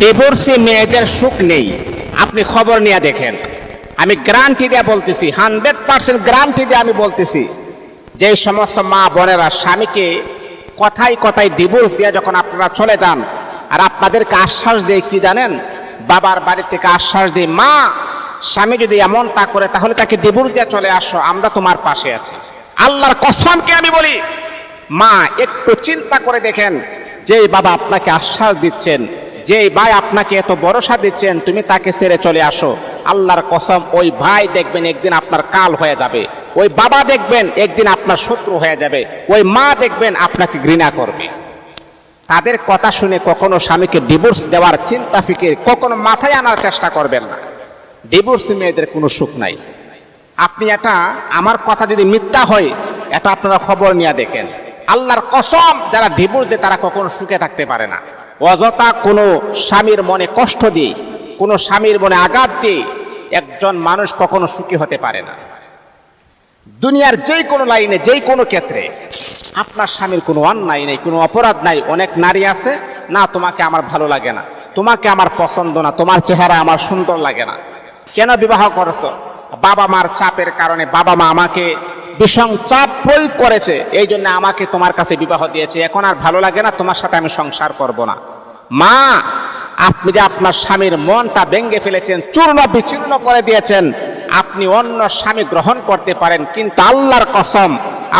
Divorcee মেয়েদের সুখ নেই। আপনি খবর নিয়ে দেখেন। আমি গ্যারান্টি দিয়ে বলতেছি হান্ড্রেড পার্সেন্ট গ্রান্টি দিয়ে আমি বলতেছি, যে সমস্ত মা বোনেরা স্বামীকে কথাই কথাই ডিভোর্স দিয়ে যখন আপনারা চলে যান, আর আপনাদেরকে আশ্বাস দেয় কি জানেন? বাবার বাড়ি থেকে আশ্বাস দেয় মা, স্বামী যদি এমনটা করে, তাহলে তাকে ডিভোর্স দিয়ে চলে আসো, আমরা তোমার পাশে আছি। আল্লাহর কসমকে আমি বলি, মা, একটু চিন্তা করে দেখেন যে বাবা আপনাকে আশ্বাস দিচ্ছেন যেই ভাই আপনাকে এত ভরসা দিচ্ছেন, তুমি তাকে ছেড়ে চলে আসো। আল্লাহর কসম, ওই ভাই দেখবেন একদিন আপনার কাল হয়ে যাবে। ওই বাবা দেখবেন একদিন আপনার শত্রু হয়ে যাবে। ওই মা দেখবেন আপনাকে ঘৃণা করবে। তাদের কথা শুনে কখনো স্বামীকে ডিভোর্স দেওয়ার চিন্তা, ফিকির কখনো মাথায় আনার চেষ্টা করবেন না। ডিভোর্স মেয়েদের কোনো সুখ নাই। আপনি এটা, আমার কথা যদি মিথ্যা হয়, এটা আপনারা খবর নিয়ে দেখেন। আল্লাহর কসম, যারা ডিভোর্সে তারা কখনো সুখে থাকতে পারে না। অযথা কোনো স্বামীর মনে কষ্ট দিয়ে, কোনো স্বামীর মনে আঘাত দিয়ে একজন মানুষ কখনো সুখী হতে পারে না। দুনিয়ার যেই কোনো লাইনে যেই কোনো ক্ষেত্রে আপনার স্বামীর কোনো অন্যায় নেই, কোনো অপরাধ নাই, অনেক নারী আছে, না, তোমাকে আমার ভালো লাগে না, তোমাকে আমার পছন্দ না, তোমার চেহারা আমার সুন্দর লাগে না। কেন বিবাহ করেছ? বাবা মার চাপের কারণে বাবা মা আমাকে বিষম চাপ প্রয়োগ করেছে, এই জন্য আমাকে তোমার কাছে বিবাহ দিয়েছে। এখন আর ভালো লাগে না, তোমার সাথে আমি সংসার করব না। মা, আপনি যে আপনার স্বামীর মনটা ভেঙে ফেলেছেন, চূর্ণ বিচূর্ণ করে দিয়েছেন, আপনি অন্য স্বামী গ্রহণ করতে পারেন, কিন্তু আল্লাহর কসম,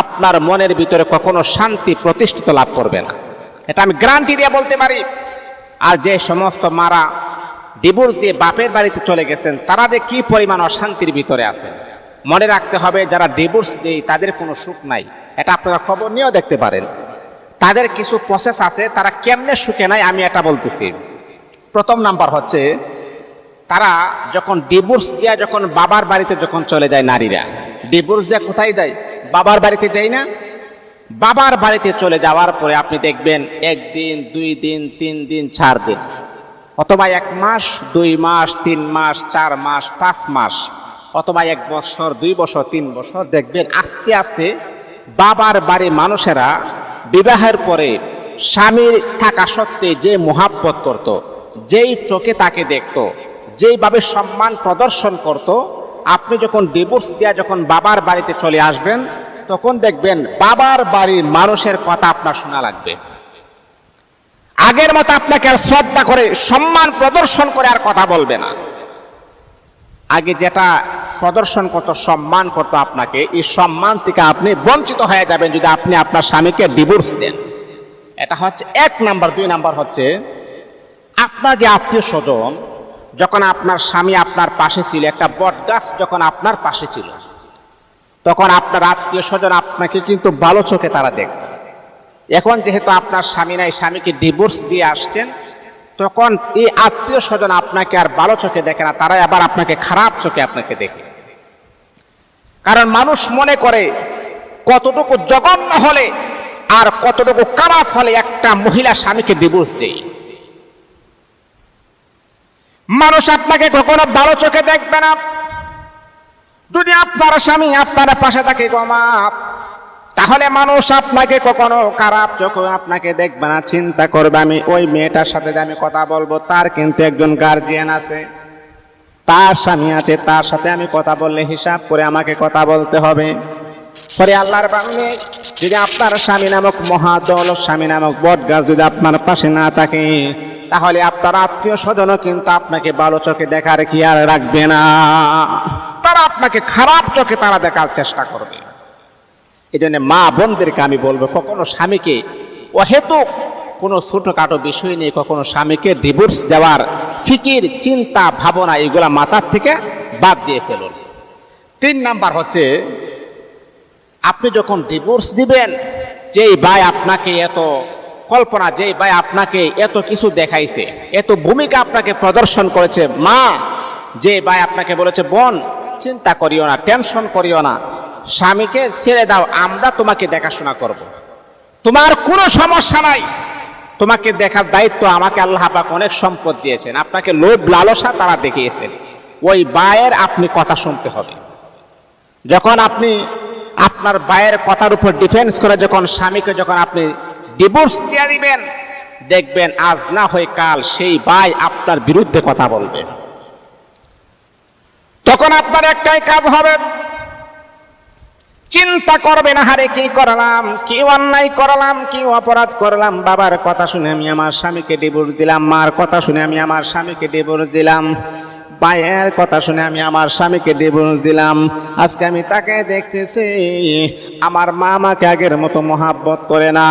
আপনার মনের ভিতরে কখনো শান্তি প্রতিষ্ঠিত লাভ করবে না। এটা আমি গ্যারান্টি দিয়ে বলতে পারি। আর যে সমস্ত মারা ডিভোর্স দিয়ে বাপের বাড়িতে চলে গেছেন, তারা যে কি পরিমাণ অশান্তির ভিতরে আছেন। মনে রাখতে হবে, যারা ডিভোর্স দেয় তাদের কোনো সুখ নাই। এটা আপনারা খবর নিয়েও দেখতে পারেন। তাদের কিছু প্রসেস আছে, তারা কেমনে সুখে নাই আমি এটা বলতেছি। প্রথম নাম্বার হচ্ছে, তারা যখন ডিভোর্স দেওয়া যখন বাবার বাড়িতে যখন চলে যায় নারীরা ডিভোর্স দেওয়া কোথায় যায়? বাবার বাড়িতে যাই না। বাবার বাড়িতে চলে যাওয়ার পরে আপনি দেখবেন একদিন, দুই দিন, তিন দিন, চার দিন, অথবা এক মাস, দুই মাস, তিন মাস, চার মাস, পাঁচ মাস। অথবা এক বছর, দুই বছর, তিন বছর দেখবেন আস্তে আস্তে বাবার বাড়ির মানুষেরা বিবাহের পরে স্বামীর থাকা সত্ত্বে যে মোহাব্বত করত, যেই চোখে তাকে দেখত, যেইভাবে সম্মান প্রদর্শন করত, আপনি যখন ডিভোর্স দেওয়া যখন বাবার বাড়িতে চলে আসবেন, তখন দেখবেন বাবার বাড়ির মানুষের কথা আপনার শোনা লাগবে। আগের মতো আপনাকে আর শ্রদ্ধা করে, সম্মান প্রদর্শন করে আর কথা বলবে না। আগে যেটা প্রদর্শন করতো, সম্মান করতো আপনাকে। এই সম্মান থেকে আপনি বঞ্চিত হয়ে যাবেন যদি আপনি আপনার স্বামীকে ডিভোর্স দেন। এটা হচ্ছে এক নাম্বার। দুই নাম্বার হচ্ছে, আপনার যে আত্মীয় স্বজন, যখন আপনার স্বামী আপনার পাশে ছিল, একটা বট গাছ যখন আপনার পাশে ছিল, তখন আপনার আত্মীয় স্বজন আপনাকে কিন্তু ভালো চোখে তারা দেখত। এখন যেহেতু আপনার স্বামী নাই, স্বামীকে ডিভোর্স দিয়ে আসছেন, তখন এই আত্মীয় স্বজন আপনাকে আর ভালো চোখে দেখে না, তারাই আবার আপনাকে খারাপ চোখে আপনাকে দেখে। কারণ মানুষ মনে করে কতটুকু জঘন্য হলে আর কতটুকু খারাপ হলে একটা মহিলা স্বামীকে ডিভোর্স দেয়। মানুষ আপনাকে কখনো ভালো চোখে দেখবে না। যদি আপনার স্বামী আপনার পাশে থাকে গমাপ তাহলে মানুষ আপনাকে কখনো খারাপ চোখে আপনাকে দেখবে না। চিন্তা করবে আমি ওই মেয়েটার সাথে আমি কথা বলব, তার কিন্তু একজন গার্জিয়ান আছে। তার স্বামী আছে, তার সাথে আমি কথা বললে হিসাব করে আমাকে কথা বলতে হবে। পরে আল্লাহর বাংলে যদি আপনার স্বামী নামক মহাদল, স্বামী নামক বট গাছ যদি আপনার পাশে না থাকে, তাহলে আপনার আত্মীয় স্বজনও কিন্তু আপনাকে ভালো চোখে দেখার কি আর রাখবে না। তারা আপনাকে খারাপ চোখে তারা দেখার চেষ্টা করবে। এই জন্য মা বোনদেরকে আমি বলব, কখনো স্বামীকে অহেতুক কোনো ছোটোখাটো বিষয় নিয়ে কখনো স্বামীকে ডিভোর্স দেওয়ার ফিকির, চিন্তা, ভাবনা, এগুলা মাথার থেকে বাদ দিয়ে ফেলুন তিন নাম্বার হচ্ছে, আপনি যখন ডিভোর্স দিবেন, যেই ভাই আপনাকে এত কল্পনা, যেই ভাই আপনাকে এত কিছু দেখাইছে, এত ভূমিকা আপনাকে প্রদর্শন করেছে, মা যে ভাই আপনাকে বলেছে, বোন, চিন্তা করিও না টেনশন করিও না, স্বামীকে ছেড়ে দাও, আমরা তোমাকে দেখাশোনা করব। তোমার কোনো সমস্যা নাই তোমাকে দেখার দায়িত্ব আমাকে আল্লাহ পাক অনেক সম্পদ দিয়েছেন। আপনাকে লোভ, লালসা তারা দেখিয়েছেন। ওই বায়ের আপনি কথা শুনতে হবে। যখন আপনি আপনার বায়ের কথার উপর ডিফেন্স করে যখন স্বামীকে যখন আপনি ডিভোর্স দিয়ে দিবেন, দেখবেন আজ না হয় কাল সেই ভাই আপনার বিরুদ্ধে কথা বলবে। তখন আপনার একটাই কাজ হবে চিন্তা করবে না, হারে কি করলাম, কি অন্যায় করলাম, কি অপরাধ করলাম। বাবার কথা শুনে আমি আমার স্বামীকে ডিভোর্স দিলাম, মার কথা শুনে আমি আমার স্বামীকে ডিভোর্স দিলাম। ভাইয়ের কথা শুনে আমি আমার স্বামীকে ডিভোর্স দিলাম। আজকে আমি তাকে দেখতেছি, আমার মা আমাকে আগের মতো মহাব্বত করে না,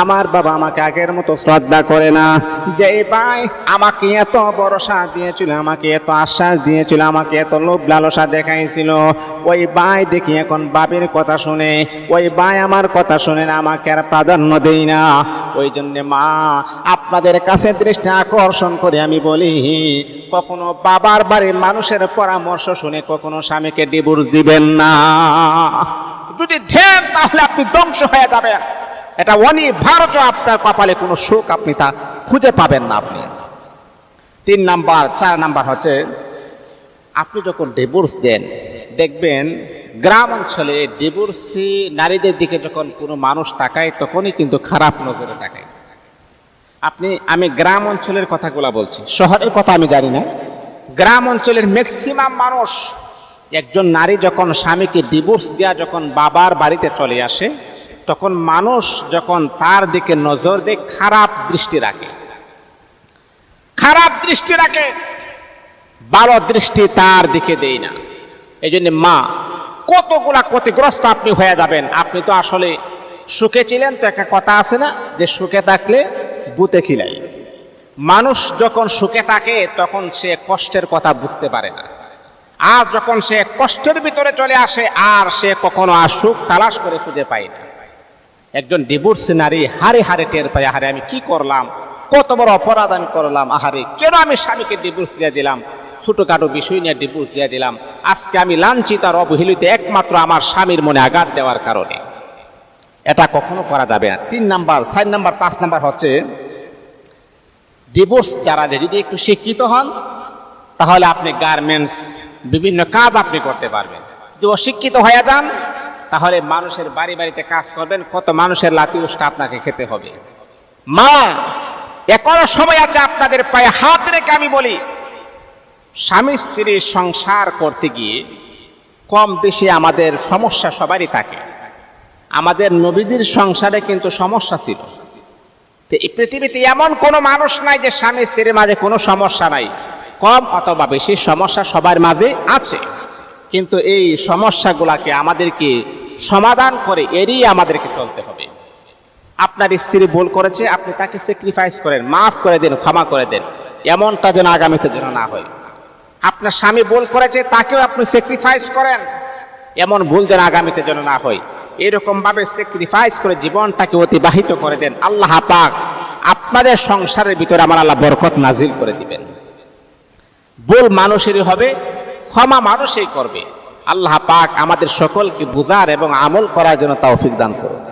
আমার বাবা আমাকে আগের মতো শ্রদ্ধা করে না। যেই ভাই আমাকে এত ভরসা দিয়েছিল, আমাকে এত আশ্বাস দিয়েছিল, আমাকে এত লোভ লালসা দেখাইছিল, ওই ভাই দেখি এখন বাপের কথা শুনে, ওই ভাই আমার কথা শুনে না, আমাকে আর প্রাধান্য দেই না। ওই জন্য মা, আপনাদের কাছে দৃষ্টি আকর্ষণ করে আমি বলি, কখনো বাড়ির মানুষের পরামর্শ শুনে কখনো স্বামীকে ডিভোর্স দিবেন না। যদি দেন, তাহলে আপনি ধ্বংস হয়ে যাবেন। এটা অনিবার্য, আপনার কপালে কোনো সুখ আপনি তা খুঁজে পাবেন না আপনি। তিন নাম্বার, চার নাম্বার হচ্ছে, আপনি যখন ডিভোর্স দেন, দেখবেন গ্রাম অঞ্চলে ডিভোর্সি নারীদের দিকে যখন কোনো মানুষ তাকায়, তখনই কিন্তু খারাপ নজরে তাকায়। আপনি, আমি গ্রাম অঞ্চলের কথাগুলো বলছি। শহরের কথা আমি জানি না। গ্রাম অঞ্চলের ম্যাক্সিমাম মানুষ, একজন নারী যখন স্বামীকে ডিভোর্স দেওয়া যখন বাবার বাড়িতে চলে আসে, তখন মানুষ যখন তার দিকে নজর দেয়, খারাপ দৃষ্টি রাখে। খারাপ দৃষ্টি রাখে, ভালো দৃষ্টি তার দিকে দেয় না। এই জন্য মা, কতগুলা ক্ষতিগ্রস্ত আপনি হয়ে যাবেন? আপনি তো আসলে সুখে ছিলেন, তো একটা কথা আছে না, যে সুখে থাকলে বুতে খিলাই মানুষ যখন সুখে থাকে, তখন সে কষ্টের কথা বুঝতে পারে না। আর যখন সে কষ্টের ভিতরে চলে আসে, আর সে কখনো আর সুখ তালাশ করে খুঁজে পায় না। একজন ডিভোর্স নারী হারে হারে টের পায়, আহারে আমি কি করলাম? কত বড় অপরাধ আমি করলাম, আহারে কেন আমি স্বামীকে ডিভোর্স দিয়ে দিলাম? ছোটখাটো বিষয় নিয়ে ডিভোর্স দিয়ে দিলাম। আজকে আমি লাঞ্ছিত আর অবহেলিত একমাত্র আমার স্বামীর মনে আঘাত দেওয়ার কারণে। এটা কখনো করা যাবে না। তিন নাম্বার, চার নাম্বার, পাঁচ নাম্বার হচ্ছে ডিভোর্স যারা যদি একটু শিক্ষিত হন, তাহলে আপনি গার্মেন্টস বিভিন্ন কাজ আপনি করতে পারবেন। যদি অশিক্ষিত হয়ে যান, তাহলে মানুষের বাড়ি বাড়িতে কাজ করবেন, কত মানুষের লাতি উষ্টা আপনাকে খেতে হবে। মা, এখনও সময় আছে আপনাদের পায়ে হাত রেখে আমি বলি, স্বামী স্ত্রীর সংসার করতে গিয়ে কম বেশি আমাদের সমস্যা সবারই থাকে। আমাদের নবীজির সংসারে কিন্তু সমস্যা ছিল। এই পৃথিবীতে এমন কোনো মানুষ নাই যে স্বামী স্ত্রীর মাঝে কোনো সমস্যা নাই। কম অথবা বেশি সমস্যা সবার মাঝে আছে। কিন্তু এই সমস্যাগুলাকে আমাদেরকে সমাধান করে এড়িয়ে আমাদেরকে চলতে হবে। আপনার স্ত্রী ভুল করেছে, আপনি তাকে স্যাক্রিফাইস করেন, মাফ করে দেন, ক্ষমা করে দেন। এমনটা যেন আগামীতে যেন না হয়। আপনার স্বামী ভুল করেছে, তাকেও আপনি স্যাক্রিফাইস করেন। এমন ভুল যেন আগামীতে যেন না হয়। এরকম ভাবে স্যাক্রিফাইস করে জীবনটাকে অতিবাহিত করে দেন। আল্লাহ পাক আপনাদের সংসারের ভিতরে আমার আল্লাহ বরকত নাজিল করে দিবেন। ভুল মানুষেরই হবে, ক্ষমা মানুষই করবে। আল্লাহ পাক আমাদের সকলকে বুঝার এবং আমল করার জন্য তৌফিক দান করুন।